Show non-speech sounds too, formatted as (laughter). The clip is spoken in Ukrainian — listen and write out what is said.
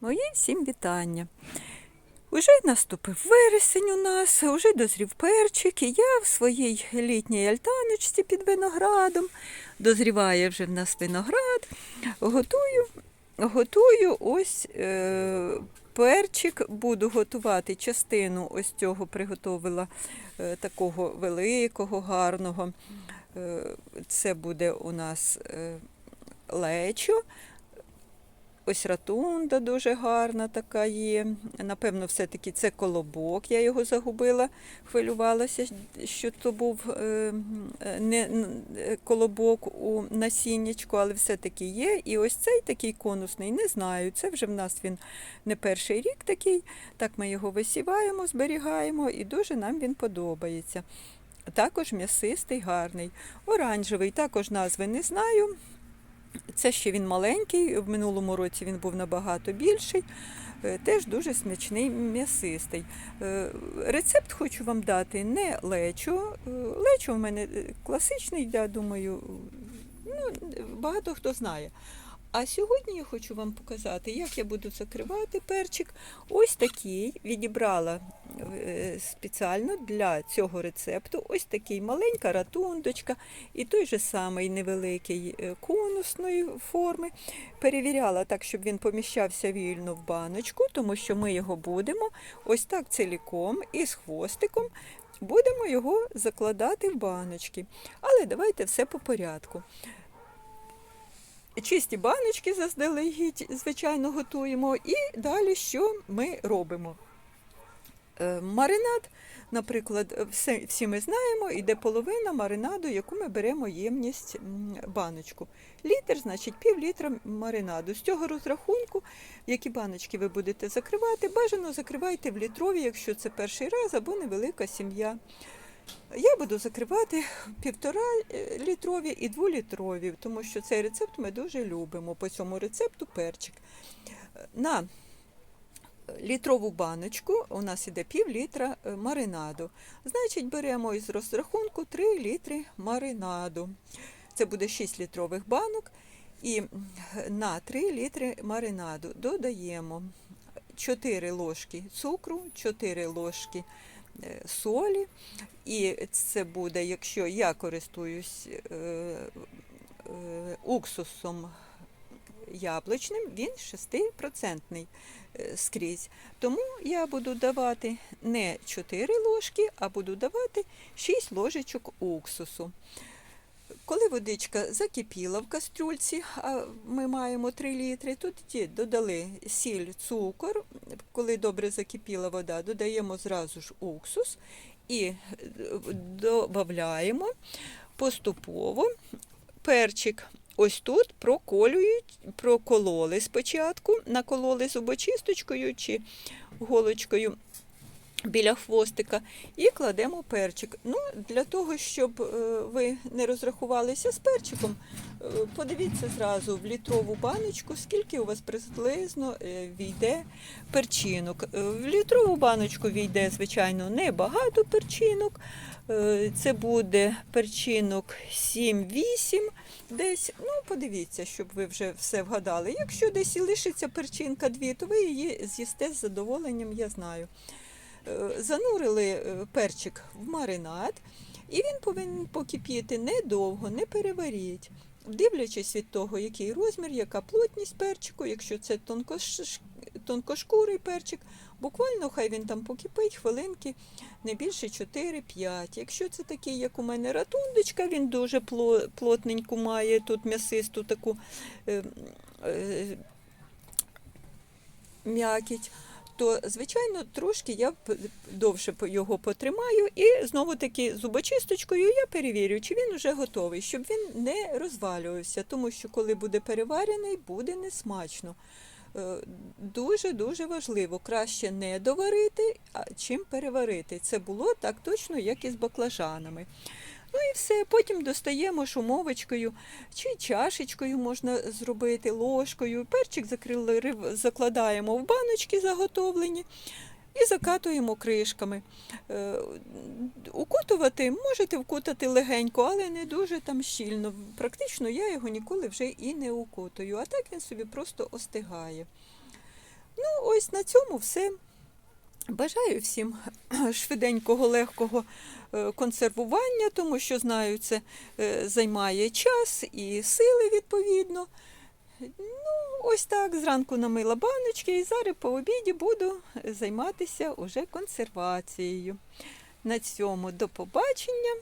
Мої всім вітання. Уже наступив вересень у нас, уже дозрів перчик, і я в своїй літній альтаночці під виноградом, дозріває вже в нас виноград, готую, готую ось е, перчик, буду готувати частину ось цього приготовила е, такого великого, гарного. Е, це буде у нас е, лечо. Ось ратунда дуже гарна така є. Напевно, все-таки це колобок. Я його загубила, хвилювалася, що то був е, не е, колобок у насіннячку, але все-таки є. І ось цей такий конусний, не знаю. Це вже в нас він не перший рік такий. Так ми його висіваємо, зберігаємо, і дуже нам він подобається. Також м'ясистий, гарний. Оранжевий, також назви не знаю. Це ще він маленький, в минулому році він був набагато більший. Е, Теж дуже смачний, м'ясистий. Е, Рецепт хочу вам дати не лечо. Е, Лечо в мене класичний, я думаю, ну, багато хто знає. А сьогодні я хочу вам показати, як я буду закривати перчик. Ось такий відібрала е, спеціально для цього рецепту. Ось такий маленька ратундочка і той же самий невеликий е, конусної форми. Перевіряла так, щоб він поміщався вільно в баночку, тому що ми його будемо ось так ціліком і з хвостиком. Будемо його закладати в баночки. Але давайте все по порядку. Чисті баночки заздалегідь, звичайно, готуємо. І далі що ми робимо? Е, Маринад, наприклад, всі ми знаємо, іде половина маринаду, яку ми беремо ємність баночку. Літр, значить, пів літра маринаду. З цього розрахунку, які баночки ви будете закривати, бажано закривайте в літрові, якщо це перший раз або невелика сім'я. Я буду закривати півтора е, літрові і дволітрові, тому що цей рецепт ми дуже любимо. По цьому рецепту перчик. На літрову баночку у нас іде пів літра е, маринаду. Значить, беремо із розрахунку 3 літри маринаду. Це буде 6 літрових банок. І на 3 літри маринаду додаємо 4 ложки цукру, 4 ложки солі. І це буде, якщо я користуюсь е, е, уксусом яблучним, він 6% е, скрізь. Тому я буду давати не 4 ложки, а буду давати 6 ложечок уксусу. Коли водичка закипіла в кастрюльці, а ми маємо 3 літри, тоді додали сіль, цукор. Коли добре закипіла вода, додаємо зразу ж уксус і додаємо поступово перчик. Ось тут проколюють, прокололи спочатку, накололи зубочисточкою чи голочкою біля хвостика і кладемо перчик. Ну, Для того, щоб е, ви не розрахувалися з перчиком, е, подивіться зразу в літрову баночку, скільки у вас приблизно е, війде перчинок. В літрову баночку війде, звичайно, небагато перчинок. Це буде перчинок 7-8 десь. Ну, подивіться, щоб ви вже все вгадали. Якщо десь і лишиться перчинка 2, то ви її з'їсте з задоволенням, я знаю. Е, Занурили е, перчик в маринад, і він повинен покипіти недовго, не переваріть. Дивлячись від того, який розмір, яка плотність перчику, якщо це тонкошкурий перчик, буквально хай він там покипить хвилинки не більше 4-5. Якщо це такий, як у мене ратундочка, він дуже плотненьку має, тут м'ясисту таку е, е, м'якіть, то, звичайно, трошки я довше його потримаю і знову таки зубочисточкою я перевірю, чи він вже готовий, щоб він не розвалювався, тому що коли буде переварений, буде несмачно. Е, Дуже-дуже важливо, краще не доварити, а чим переварити. Це було так точно, як і з баклажанами. Ну і все, потім достаємо шумовочкою чи чашечкою можна зробити, ложкою. Перчик закрили, закладаємо в баночки заготовлені і закатуємо кришками. Е, Укутувати можете вкутати легенько, але не дуже там щільно. Практично я його ніколи вже і не укутую, а так він собі просто остигає. Ну, ось на цьому все. Бажаю всім (clears throat) швиденького, легкого е, консервування, тому що знаю, це е, займає час і сили відповідно. Ну, ось так, зранку намила баночки і зараз по обіді буду займатися уже консервацією. На цьому до побачення.